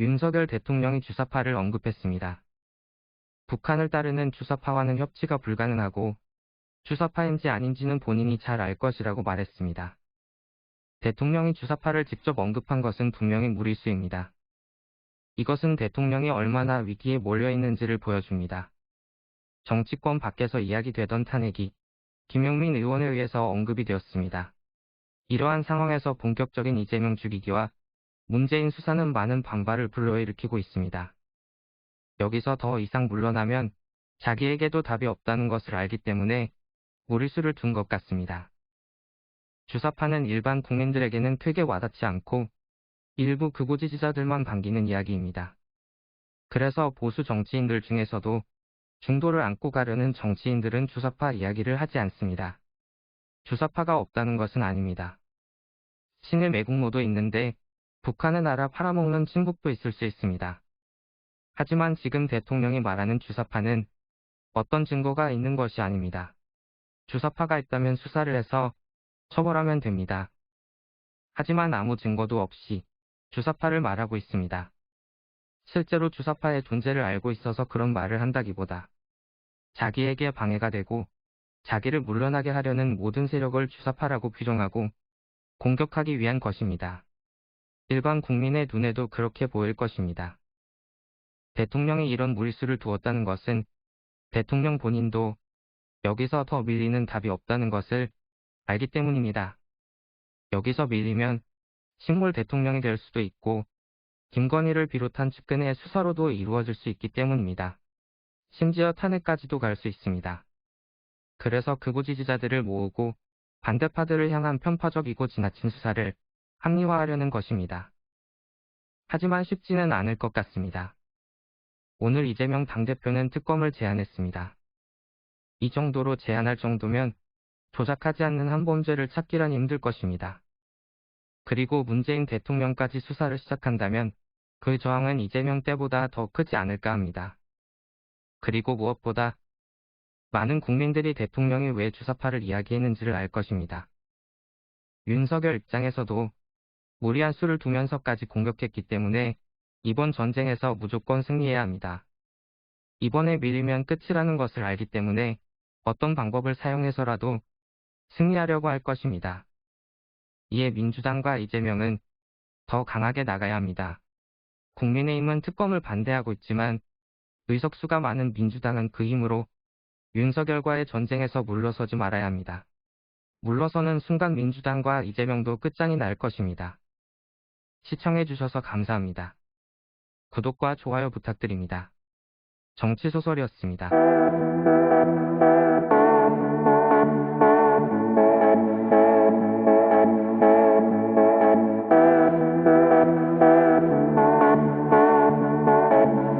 윤석열 대통령이 주사파를 언급했습니다. 북한을 따르는 주사파와는 협치가 불가능하고 주사파인지 아닌지는 본인이 잘 알 것이라고 말했습니다. 대통령이 주사파를 직접 언급한 것은 분명히 무리수입니다. 이것은 대통령이 얼마나 위기에 몰려 있는지를 보여줍니다. 정치권 밖에서 이야기되던 탄핵이 김용민 의원에 의해서 언급이 되었습니다. 이러한 상황에서 본격적인 이재명 죽이기와 문재인 수사는 많은 반발을 불러일으키고 있습니다. 여기서 더 이상 물러나면 자기에게도 답이 없다는 것을 알기 때문에 무리수를 둔 것 같습니다. 주사파는 일반 국민들에게는 크게 와닿지 않고 일부 극우 지지자들만 반기는 이야기입니다. 그래서 보수 정치인들 중에서도 중도를 안고 가려는 정치인들은 주사파 이야기를 하지 않습니다. 주사파가 없다는 것은 아닙니다. 신의 매국노도 있는데 북한은 알아 팔아먹는 친북도 있을 수 있습니다. 하지만 지금 대통령이 말하는 주사파는 어떤 증거가 있는 것이 아닙니다. 주사파가 있다면 수사를 해서 처벌하면 됩니다. 하지만 아무 증거도 없이 주사파를 말하고 있습니다. 실제로 주사파의 존재를 알고 있어서 그런 말을 한다기보다 자기에게 방해가 되고 자기를 물러나게 하려는 모든 세력을 주사파라고 규정하고 공격하기 위한 것입니다. 일반 국민의 눈에도 그렇게 보일 것입니다. 대통령이 이런 무리수를 두었다는 것은 대통령 본인도 여기서 더 밀리는 답이 없다는 것을 알기 때문입니다. 여기서 밀리면 식물 대통령이 될 수도 있고 김건희를 비롯한 측근의 수사로도 이루어질 수 있기 때문입니다. 심지어 탄핵까지도 갈 수 있습니다. 그래서 극우 지지자들을 모으고 반대파들을 향한 편파적이고 지나친 수사를 합리화하려는 것입니다. 하지만 쉽지는 않을 것 같습니다. 오늘 이재명 당대표는 특검을 제안했습니다. 이 정도로 제안할 정도면 조작하지 않는 한 범죄를 찾기란 힘들 것입니다. 그리고 문재인 대통령까지 수사를 시작한다면 그 저항은 이재명 때보다 더 크지 않을까 합니다. 그리고 무엇보다 많은 국민들이 대통령이 왜 주사파를 이야기했는지를 알 것입니다. 윤석열 입장에서도 무리한 수를 두면서까지 공격했기 때문에 이번 전쟁에서 무조건 승리해야 합니다. 이번에 밀리면 끝이라는 것을 알기 때문에 어떤 방법을 사용해서라도 승리하려고 할 것입니다. 이에 민주당과 이재명은 더 강하게 나가야 합니다. 국민의힘은 특검을 반대하고 있지만 의석수가 많은 민주당은 그 힘으로 윤석열과의 전쟁에서 물러서지 말아야 합니다. 물러서는 순간 민주당과 이재명도 끝장이 날 것입니다. 시청해주셔서 감사합니다. 구독과 좋아요 부탁드립니다. 정치소설이었습니다.